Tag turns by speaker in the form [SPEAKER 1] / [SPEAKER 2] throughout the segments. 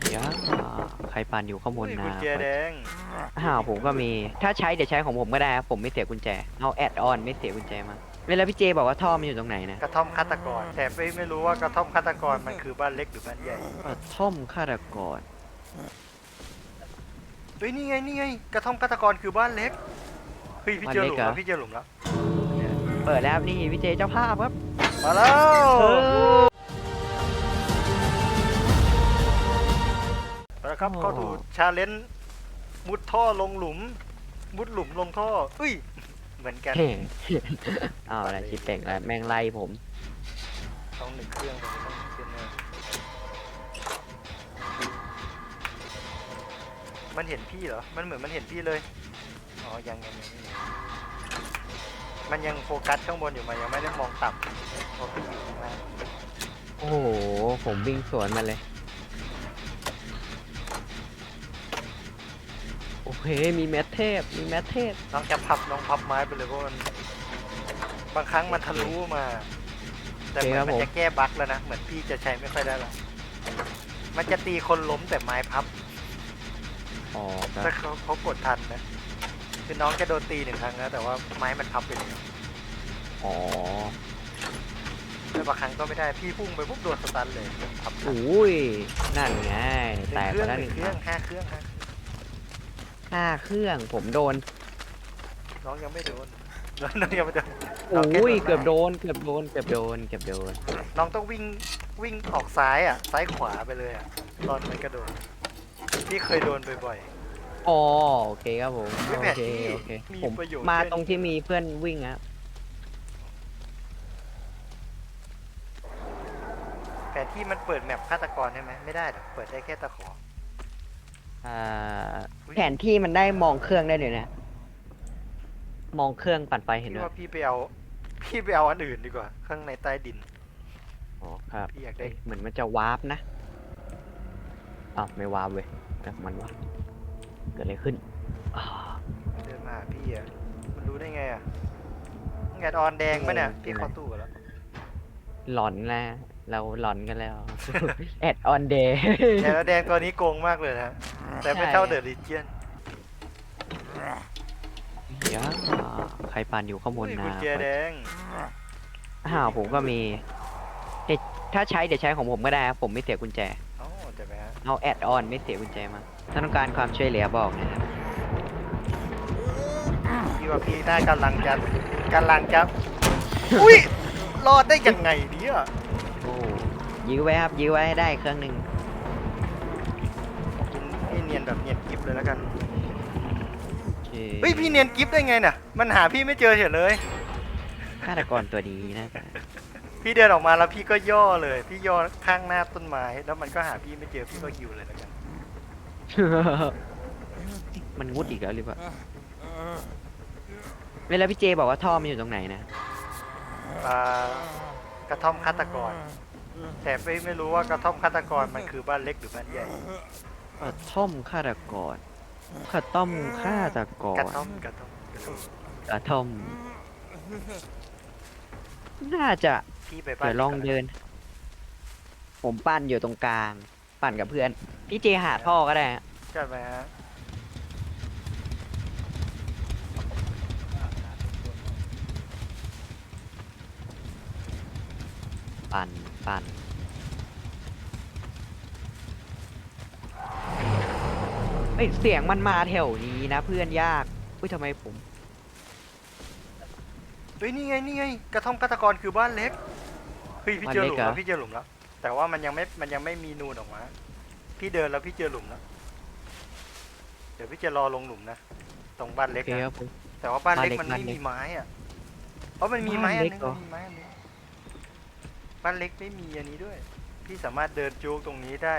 [SPEAKER 1] เดี๋ยวอ่าใครปั่นอยู่ข้างบน
[SPEAKER 2] อุ้ย
[SPEAKER 1] นะ
[SPEAKER 2] กุญแจแดง
[SPEAKER 1] อ้าวผมก็มี ถ้าใช้เดี๋ยวใช้ของผมก็ได้ครับผมไม่เสียกุญแจ เอาแอดออนไม่เสียกุญแจมาเวลาพี่เจบอกว่าท่อมันอยู่ตรงไหนนะ
[SPEAKER 2] กระท่อมฆาตกร แต่ไม่ไม่รู้ว่ากระท่อมฆาตกรมันคือบ้านเล็กหรือบ้านใหญ่
[SPEAKER 1] กระท่อมฆาตกร
[SPEAKER 2] เฮ้ยนี่ไงนี่ไงกระท่อมฆาตกรคือบ้านเล็กเฮ้ยพี่เจอหลุมแล้วพี่เจอหลุมแล้ว
[SPEAKER 1] เปิดแล้วครับนี่พี่เจเจ้าภาพครับ
[SPEAKER 2] มาแล้ว
[SPEAKER 1] เออ
[SPEAKER 2] เอาละครับ
[SPEAKER 1] โอ้
[SPEAKER 2] เข้าถูชาเลนจ์มุดท่อลงหลุม มุดหลุมลงท่อเอ้ย เหมือนกัน
[SPEAKER 1] เฮ้เอาอะไรชิปเป่งแล้วแม่งไล่ผม
[SPEAKER 2] ต้องหนึ่งเครื่องตรงนี้ต้องหนึ่งเครื่องแน่มันเห็นพี่เหรอ มันเหมือนมันเห็นพี่เลย อ๋อ ยังยังยังไม่เห็นมันยังโฟกัสข้างบนอยู่มันยังไม่ได้มองต่ำเพราะพี่อยู่ข้างล่าง
[SPEAKER 1] โอ้โห ผมวิ่งสวนมาเลย โอเค มีแมทเทพ มีแมทเทพ
[SPEAKER 2] น้องจะพับน้องพับไม้ไปเลยเพราะมันบางครั้งมันทะลุมา แต่เหมือนมันจะแก้บั๊กแล้วนะเหมือนพี่จะใช้ไม่ค่อยได้ละมันจะตีคนล้มแต่ไม้พับ
[SPEAKER 1] อ๋อค
[SPEAKER 2] ถ้า
[SPEAKER 1] รับ
[SPEAKER 2] เขาเขากดทันนะคือน้องจะโดนตีหนึ่งครั้งนะแต่ว่าไม้มันพับไปเลย
[SPEAKER 1] อ๋อ
[SPEAKER 2] แต่บางครั้งก็ไม่ได้พี่พุ่งไปปุ๊บโดนสตันเลยพับทัน
[SPEAKER 1] อุ้ยนั่นไง
[SPEAKER 2] หนึ่
[SPEAKER 1] แต
[SPEAKER 2] ง
[SPEAKER 1] ก
[SPEAKER 2] เค
[SPEAKER 1] ไป
[SPEAKER 2] รื่อง
[SPEAKER 1] แล้ว
[SPEAKER 2] ห
[SPEAKER 1] ห
[SPEAKER 2] นึ่
[SPEAKER 1] นึ่
[SPEAKER 2] ง
[SPEAKER 1] ง
[SPEAKER 2] เครื่องห้าเครื่องห้า
[SPEAKER 1] ห้าเครื่องผมโดน
[SPEAKER 2] น้องยังไม่โดนน้องน้องยังไม่โดน
[SPEAKER 1] โอ้ยเกือบโดนเกือบโดนเกือบโดนเกือบโดน
[SPEAKER 2] น้องต้องวิ่งวิ่งออกซ้ายอะ ซ้ายขวาไปเลยอะ ตอนมันกระโดดพี่เคยโดนบ่อย
[SPEAKER 1] อ๋อโอเคครับผม
[SPEAKER 2] ไม่
[SPEAKER 1] โอ
[SPEAKER 2] แปลก
[SPEAKER 1] เค
[SPEAKER 2] ที่
[SPEAKER 1] โอเค
[SPEAKER 2] มี
[SPEAKER 1] ผม
[SPEAKER 2] ประโยชน์
[SPEAKER 1] มา
[SPEAKER 2] ด้วย
[SPEAKER 1] ตรงที่มีเพื่อนวิ่งครับ
[SPEAKER 2] ๆแผนที่มันเปิดแมปฆาตกรใช่ไหมไม่ได้หรอกเปิดได้แค่ตะขอ
[SPEAKER 1] อ่า
[SPEAKER 2] อุ๊ย
[SPEAKER 1] แผนที่มันได้มองเครื่องได้เลยนะ มองเครื่องปั่นไฟเห็น
[SPEAKER 2] พี่
[SPEAKER 1] ด้วย
[SPEAKER 2] ว่าพี่ไปเอาพี่ไปเอาอันอื่นดีกว่า ข้างในใต้ดิน
[SPEAKER 1] อ๋อครับ
[SPEAKER 2] พี่อยากได้
[SPEAKER 1] เอ๊ะเหมือนมันจะวาร์ปนะอ้าวไม่วาร์ปเว้ยแต่มันวาร์ปเกิดอะไรขึ้นอ้าว
[SPEAKER 2] เดินมาหาพี่อะ มันรู้ได้ไงอะแงดออนแดงปะเนี่ย พี่เข้าตู้กันแล้ว
[SPEAKER 1] หลอนนะเราหลอนกันแล้ว แอดออนเดย์
[SPEAKER 2] แต่แล้วแดงตัวนี้โกงมากเลยนะ แต่ไม่เท่าเดอะลิเจียน
[SPEAKER 1] เดี๋ยวอ่าใครปั่นอยู่ข้างบน
[SPEAKER 2] อุ้ย
[SPEAKER 1] นะ
[SPEAKER 2] กุญแจแดง
[SPEAKER 1] อ้าวผมก็มีเอ๊ะถ้าใช้เดี๋ยวใช้ของผมก็ได้ครับผมไม่เสียกุญแจ
[SPEAKER 2] เอ้าจะไปฮะ
[SPEAKER 1] เอาแอดออนไม่เสียกุญแจมา ถ้าต้องการความช่วยเหลือบอกนะครับ
[SPEAKER 2] พี่ว่าพี่น่ากำลังจะกำลังจะอุ้ยรอดได้ยังไงเนี่ย
[SPEAKER 1] โอ้ยื้อไว้ครับยื้อไว้ให้ได้เครื่องหนึ่ง
[SPEAKER 2] กินพี่เนียนแบบเนียนกิฟเลยแล้วกัน
[SPEAKER 1] โอเค
[SPEAKER 2] เฮ้ยพี่เนียนกิฟได้ไงน่ะมันหาพี่ไม่เจอเฉยเลย
[SPEAKER 1] ฆาตกรตัวนี้นะ
[SPEAKER 2] พี่เดินออกมาแล้วพี่ก็ย่อเลย พี่ย่อข้างหน้าต้นไม้แล้วมันก็หาพี่ไม่เจอพี่ก็ฮิวเลยแล้วกัน
[SPEAKER 1] มันงุดอีกแล้วหรือเปล่าเวลาพี่เจบอกว่าท่อมันอยู่ตรงไหนนะ
[SPEAKER 2] อ่ากระท่อมฆาตกร แต่ไม่ไม่รู้ว่ากระท่อมฆาตกรมันคือบ้านเล็กหรือบ้านใหญ่
[SPEAKER 1] กระท่อมฆาตกรกระท่อมฆาตกร
[SPEAKER 2] กระท่อมกระท่อมกระท่อม
[SPEAKER 1] กระท่อม น่าจะ
[SPEAKER 2] พี่ไปบ้าน
[SPEAKER 1] เดี๋ยวลองเดิน ผมปั่นอยู่ตรงกลาง ปั่นกับเพื่อน พี่เจหาท่อก็ได้ฮะ
[SPEAKER 2] จัดไปฮะ
[SPEAKER 1] ปั่นปั่น เอ้ยเสียงมันมาแถวนี้นะเพื่อนยากอุ้ยทำไมผม
[SPEAKER 2] เฮ้ยนี่ไงนี่ไงกระท่อมฆาตกรคือบ้านเล็กเฮ้ยพี่เจอหลุมแล้วพี่เจอหลุมแล้วแต่ว่ามันยังไม่มันยังไม่มีนูนออกมาพี่เดินแล้วพี่เจอหลุมแล้วเดี๋ยวพี่จะรอลงหลุมนะตรงบ้าน
[SPEAKER 1] โอ
[SPEAKER 2] เล็ก
[SPEAKER 1] เคค
[SPEAKER 2] นะ
[SPEAKER 1] รับผม
[SPEAKER 2] แต่ว่าบ้านเล็ก
[SPEAKER 1] บ้านเล็ก
[SPEAKER 2] มันไม่
[SPEAKER 1] บ้านเล็
[SPEAKER 2] มี
[SPEAKER 1] ก
[SPEAKER 2] ไม้อะเพราะมันมีไม้อันนึง
[SPEAKER 1] บ้านเล็กเหรอ
[SPEAKER 2] มันมีไม้อันนึงบ้านเล็กไม่มีอันนี้ด้วย พี่สามารถเดินจูกตรงนี้ได้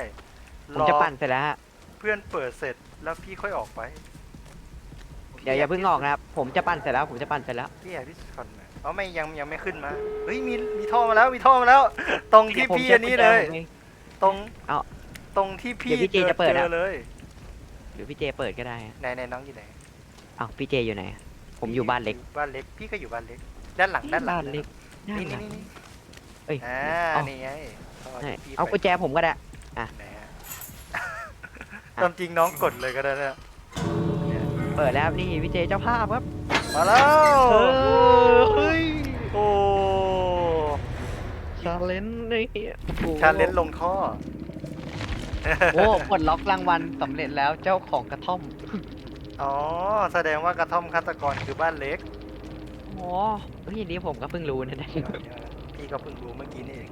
[SPEAKER 1] ผม
[SPEAKER 2] รอ
[SPEAKER 1] จะปั่นเสร็จแล้วฮะ
[SPEAKER 2] เพื่อนเปิดเสร็จ แล้วพี่ค่อยออกไป
[SPEAKER 1] เดี๋ยวอย่าเพิ่งออกนะครับ ผมจะปั่นเสร็จแล้ว ผมจะปั่นเสร็จแล้ว
[SPEAKER 2] พี่แอบพี่คอนมาอ๋อไม่ยังยังไม่ขึ้นมาเฮ้ยมีมีท่อมาแล้วมีท่อมาแล้ว ตรงที่
[SPEAKER 1] ผม
[SPEAKER 2] พี่
[SPEAKER 1] จะ
[SPEAKER 2] อันนี้เลย
[SPEAKER 1] ผมจะ
[SPEAKER 2] ตรง
[SPEAKER 1] เอา
[SPEAKER 2] ตรงที่พี่
[SPEAKER 1] เดี๋ยวพี่เจจะเปิด
[SPEAKER 2] เจ
[SPEAKER 1] อะ
[SPEAKER 2] อเลย
[SPEAKER 1] หรือพี่เจเปิดก็ได้ฮะ
[SPEAKER 2] ไหนไหนน้องอยู่ไหน
[SPEAKER 1] อ้าวพี่เจอยู่ไหนผมอยู่บ้านเล็ก
[SPEAKER 2] บ้านเล็กพี่ก็อยู่บ้านเล็ก ด้านหลังด้านหลัง
[SPEAKER 1] บ้านเล็กด้าน
[SPEAKER 2] นี่
[SPEAKER 1] หลั
[SPEAKER 2] นี่
[SPEAKER 1] ง
[SPEAKER 2] นี่
[SPEAKER 1] เอ้ย
[SPEAKER 2] อ่า
[SPEAKER 1] เอา
[SPEAKER 2] นี่ไงท่อ
[SPEAKER 1] ให้
[SPEAKER 2] ที่พี่
[SPEAKER 1] เอา
[SPEAKER 2] ไป
[SPEAKER 1] กุญแจผมก็ได้
[SPEAKER 2] ไหนฮะ ตามจริงน้องกดเลยก็ได้นะ
[SPEAKER 1] เปิดแล้วครับนี่พี่เจเจ้าภาพครับ
[SPEAKER 2] มาแล้ว
[SPEAKER 1] เออเฮ้ย
[SPEAKER 2] โอ้
[SPEAKER 1] ชาเลนจ์นี่โอ้โห
[SPEAKER 2] ชาเลนจ์ลงท่อ
[SPEAKER 1] โอ้ปลดล็อกรางวัลสำเร็จแล้วเจ้าของกระท่อม
[SPEAKER 2] อ๋อแสดงว่ากระท่อมฆาตกรคือบ้านเล็ก
[SPEAKER 1] อ๋อเฮ้ยอันนี้ผมก็เพิ่งรู้นะเนี่ย
[SPEAKER 2] พี่ก็เพิ่งรู้เมื่อกี้นี่เอง